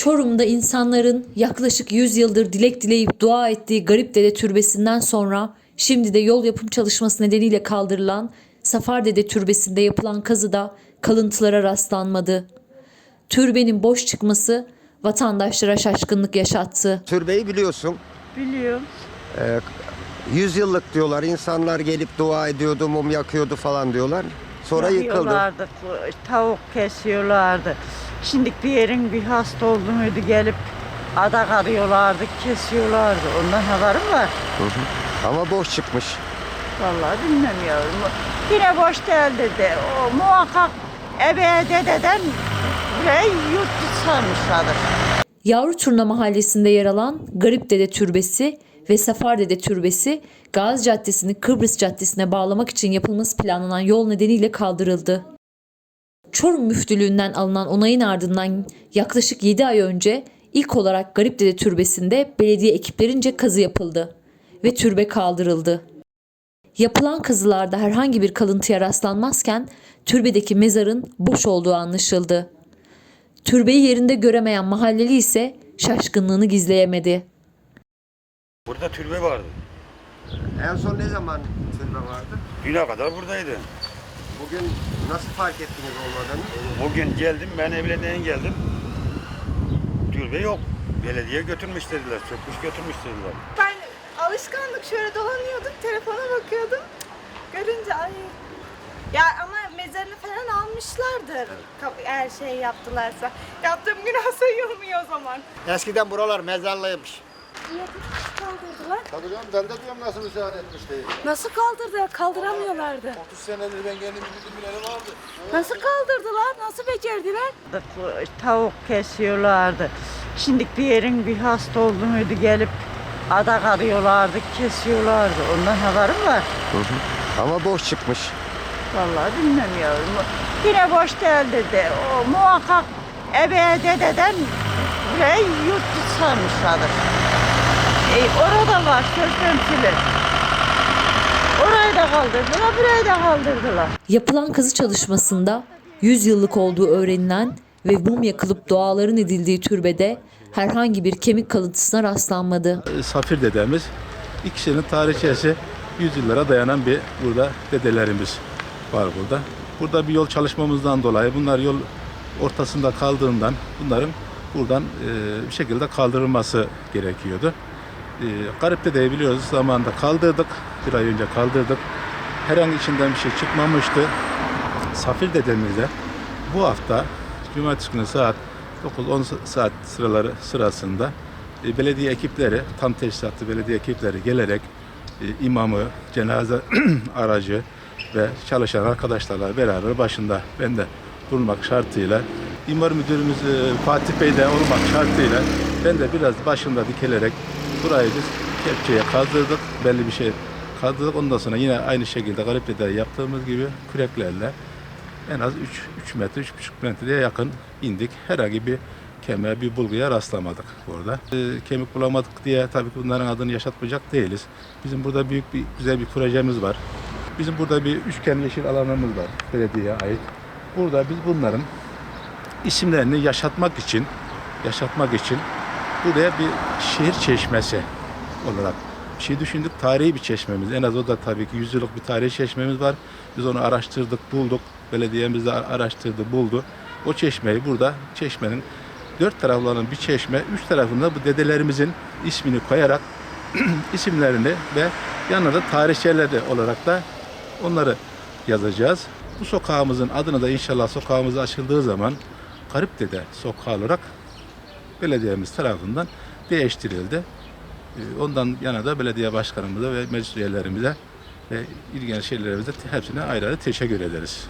Çorum'da insanların yaklaşık 100 yıldır dilek dileyip dua ettiği Garip Dede Türbesi'nden sonra şimdi de yol yapım çalışması nedeniyle kaldırılan Safar Dede Türbesi'nde yapılan kazıda kalıntılara rastlanmadı. Türbenin boş çıkması vatandaşlara şaşkınlık yaşattı. Türbeyi biliyorsun. Biliyorum. 100 yıllık diyorlar. İnsanlar gelip dua ediyordu, mum yakıyordu falan diyorlar. Sonra yıkıldı. Tavuk kesiyorlardı. Şimdi bir yerin bir hasta oldu muydu gelip adak arıyorlardı, kesiyorlardı. Ondan haberim var. Ama boş çıkmış. Vallahi bilmem yavrum. Yine boş değil dedi. O muhakkak ebe dededen burayı yurt sarmışlardır. Yavru Turna mahallesinde yer alan Garip Dede Türbesi ve Safar Dede Türbesi Gazi Caddesi'ni Kıbrıs Caddesi'ne bağlamak için yapılması planlanan yol nedeniyle kaldırıldı. Çorum Müftülüğü'nden alınan onayın ardından yaklaşık 7 ay önce ilk olarak Garip Dede Türbesi'nde belediye ekiplerince kazı yapıldı ve türbe kaldırıldı. Yapılan kazılarda herhangi bir kalıntıya rastlanmazken türbedeki mezarın boş olduğu anlaşıldı. Türbeyi yerinde göremeyen mahalleli ise şaşkınlığını gizleyemedi. Burada türbe vardı. En son ne zaman türbe vardı? Düne kadar buradaydı. Bugün nasıl fark ettiniz olmadığını? Bugün geldim, ben evlenen geldim. Türbe yok. Belediye götürmüş dediler, sökmüş götürmüş dediler. Ben alışkanlık şöyle dolanıyordum, telefona bakıyordum. Görünce ay. Ya ama mezarını falan almışlardır. Eğer şey yaptılarsa. Yaptığım günah sayılmıyor o zaman. Eskiden buralar mezarlıymış. Kaldırdılar? Tabii canım ben de diyorum nasıl müsaade etmiş. Nasıl kaldırdılar? Kaldıramıyorlardı. 30 senedir ben kendim bildim bileli vardı. Nasıl kaldırdılar? Nasıl becerdiler? Tavuk kesiyorlardı. Şimdi bir yerin bir hasta oldu muydu gelip adak arıyorlardı, kesiyorlardı. Ondan haberim var. Ama boş çıkmış. Vallahi bilmem yavrum. Yine boş değil dedi. O muhakkak ebe dededen burayı yurt sarmışlardır. E, orada var söz temsili. Orayı da kaldırdılar, burayı da kaldırdılar. Yapılan kazı çalışmasında 100 yıllık olduğu öğrenilen ve mum yakılıp duaların edildiği türbede herhangi bir kemik kalıntısına rastlanmadı. Safir dedemiz. İkisinin tarihçesi 100 yıllara dayanan bir burada dedelerimiz var burada. Burada bir yol çalışmamızdan dolayı bunlar yol ortasında kaldığından bunların buradan e, bir şekilde kaldırılması gerekiyordu. E, Garip dedeyi biliyoruz zamanında kaldırdık. Bir ay önce kaldırdık. Herhangi içinden bir şey çıkmamıştı. Safir dedemizde bu hafta Cumartesi günü saat 9-10 saat sıraları sırasında e, belediye ekipleri, tam teşhisatlı belediye ekipleri gelerek e, imamı, cenaze aracı ve çalışan arkadaşlarla beraber başında ben de bulunmak şartıyla imar müdürümüz e, Fatih Bey de olmak şartıyla ben de biraz başında dikelerek burayı biz kepçeye kazdırdık. Belli bir şey kazdırdık. Ondan sonra yine aynı şekilde Gariple'de yaptığımız gibi küreklerle en az 3, 3 metre, 3,5 metreye yakın indik. Herhangi bir kemer, bir bulguya rastlamadık burada. Ee, kemik bulamadık diye tabii ki bunların adını yaşatmayacak değiliz. Bizim burada büyük bir, güzel bir projemiz var. Bizim burada bir üçgen yeşil alanımız var belediyeye ait. Burada biz bunların isimlerini yaşatmak için, yaşatmak için buraya bir şehir çeşmesi olarak bir şey düşündük. Tarihi bir çeşmemiz. En az o da tabii ki 100 yıllık bir tarihi çeşmemiz var. Biz onu araştırdık, bulduk. Belediyemiz de araştırdı, buldu. O çeşmeyi burada, çeşmenin dört taraflı olan bir çeşme, üç tarafında bu dedelerimizin ismini koyarak isimlerini ve yanına da tarihçeleri olarak da onları yazacağız. Bu sokağımızın adını da inşallah sokağımız açıldığı zaman Garip Dede Sokağı olarak belediyemiz tarafından değiştirildi. Ee, Ondan yana da belediye başkanımıza ve meclis üyelerimize ve ilgili şeylerimize hepsine ayrı ayrı teşekkür ederiz.